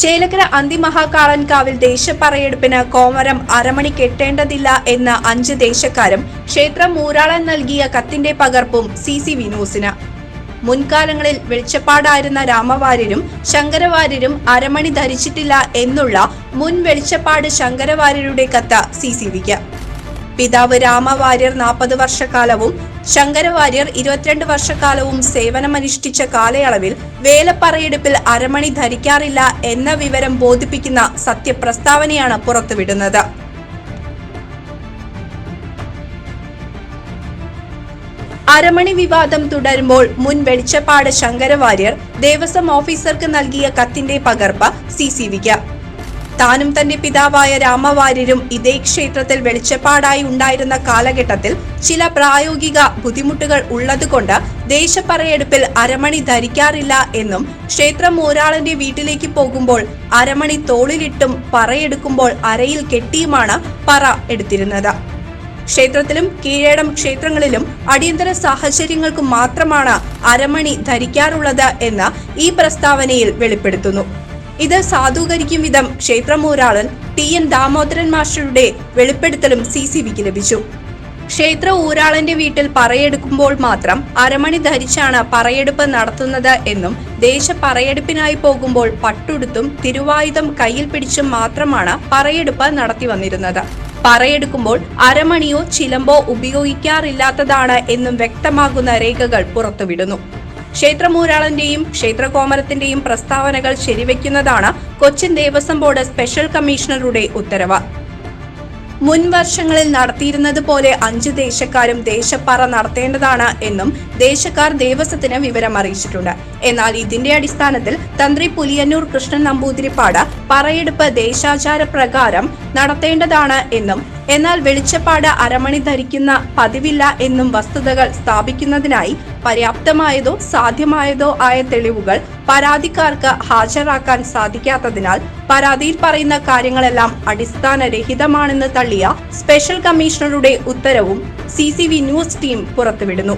ചേലക്കര അന്തിമഹാകാളൻകാവിൽ ദേശപ്പറയെടുപ്പിന് കോമരം അരമണി കെട്ടേണ്ടതില്ല എന്ന അഞ്ച് ദേശക്കാരും ക്ഷേത്രം മൂരാളൻ നൽകിയ കത്തിന്റെ പകർപ്പും സി സി വിനോസിന് മുൻകാലങ്ങളിൽ വെളിച്ചപ്പാടായിരുന്ന രാമവാര്യരും ശങ്കരവാര്യരും അരമണി ധരിച്ചിട്ടില്ല എന്നുള്ള മുൻ വെളിച്ചപ്പാട് ശങ്കരവാര്യരുടെ കത്ത് സി സി വിക്ക്. പിതാവ് രാമവാര്യർ നാൽപ്പത് വർഷക്കാലവും ശങ്കരവാര്യർ ഇരുപത്തിരണ്ട് വർഷക്കാലവും സേവനമനുഷ്ഠിച്ച കാലയളവിൽ വേലപ്പറയെടുപ്പിൽ അരമണി ധരിക്കാറില്ല എന്ന വിവരം ബോധിപ്പിക്കുന്ന സത്യപ്രസ്താവനയാണ് പുറത്തുവിടുന്നത്. അരമണി വിവാദം തുടരുമ്പോൾ മുൻ വെളിച്ചപ്പാട് ശങ്കരവാര്യർ ദേവസ്വം ഓഫീസർക്ക് നൽകിയ കത്തിന്റെ പകർപ്പ് സി സി വിക്ക്. താനും തന്റെ പിതാവായ രാമവാര്യരും ഇതേ ക്ഷേത്രത്തിൽ വെളിച്ചപ്പാടായി ഉണ്ടായിരുന്ന കാലഘട്ടത്തിൽ ചില പ്രായോഗിക ബുദ്ധിമുട്ടുകൾ ഉള്ളതുകൊണ്ട് ദേശപ്പറയെടുപ്പിൽ അരമണി ധരിക്കാറില്ല എന്നും ക്ഷേത്രം ഒരാളിന്റെ വീട്ടിലേക്ക് പോകുമ്പോൾ അരമണി തോളിലിട്ടും പറയെടുക്കുമ്പോൾ അരയിൽ കെട്ടിയുമാണ് പറ എടുത്തിരുന്നത്. ക്ഷേത്രത്തിലും കീഴേടം ക്ഷേത്രങ്ങളിലും അടിയന്തര സാഹചര്യങ്ങൾക്ക് മാത്രമാണ് അരമണി ധരിക്കാറുള്ളത് എന്ന് ഈ പ്രസ്താവനയിൽ വെളിപ്പെടുത്തുന്നു. ഇത് സാധൂകരിക്കും വിധം ക്ഷേത്രമൂരാളൻ ടി എൻ ദാമോദരൻ മാസ്റ്ററുടെ വെളിപ്പെടുത്തലും സി സി ബിക്ക് ലഭിച്ചു. ക്ഷേത്ര ഊരാളന്റെ വീട്ടിൽ പറയെടുക്കുമ്പോൾ മാത്രം അരമണി ധരിച്ചാണ് പറയെടുപ്പ് നടത്തുന്നത് എന്നും ദേശ പറയെടുപ്പിനായി പോകുമ്പോൾ പട്ടുടുത്തും തിരുവായുധം കയ്യിൽ പിടിച്ചും മാത്രമാണ് പറയെടുപ്പ് നടത്തി വന്നിരുന്നത്. പറയെടുക്കുമ്പോൾ അരമണിയോ ചിലമ്പോ ഉപയോഗിക്കാറില്ലാത്തതാണ് എന്നും വ്യക്തമാകുന്ന രേഖകൾ പുറത്തുവിടുന്നു. ക്ഷേത്രമൂരാളന്റെയും ക്ഷേത്രകോമരത്തിന്റെയും പ്രസ്താവനകൾ ശരിവെക്കുന്നതാണ് കൊച്ചിൻ ദേവസ്വം ബോർഡ് സ്പെഷ്യൽ കമ്മീഷണറുടെ ഉത്തരവ്. മുൻ വർഷങ്ങളിൽ നടത്തിയിരുന്നത് പോലെ അഞ്ച് ദേശക്കാരും ദേശപ്പാറ നടത്തേണ്ടതാണ് എന്നും ദേശക്കാർ ദേവസ്വത്തിന് വിവരം അറിയിച്ചിട്ടുണ്ട്. എന്നാൽ ഇതിന്റെ അടിസ്ഥാനത്തിൽ തന്ത്രി പുലിയന്നൂർ കൃഷ്ണൻ നമ്പൂതിരിപ്പാട് പറയെടുപ്പ് ദേശാചാര പ്രകാരം നടത്തേണ്ടതാണ് എന്നും എന്നാൽ വെളിച്ചപ്പാട് അരമണി ധരിക്കുന്ന പതിവില്ല എന്നും വസ്തുതകൾ സ്ഥാപിക്കുന്നതിനായി പര്യാപ്തമായതോ സാധ്യമായതോ ആയ തെളിവുകൾ പരാതിക്കാർക്ക് ഹാജരാക്കാൻ സാധിക്കാത്തതിനാൽ പരാതിയിൽ പറയുന്ന കാര്യങ്ങളെല്ലാം അടിസ്ഥാനരഹിതമാണെന്ന് തള്ളിയ സ്പെഷ്യൽ കമ്മീഷണറുടെ ഉത്തരവും സി ന്യൂസ് ടീം പുറത്തുവിടുന്നു.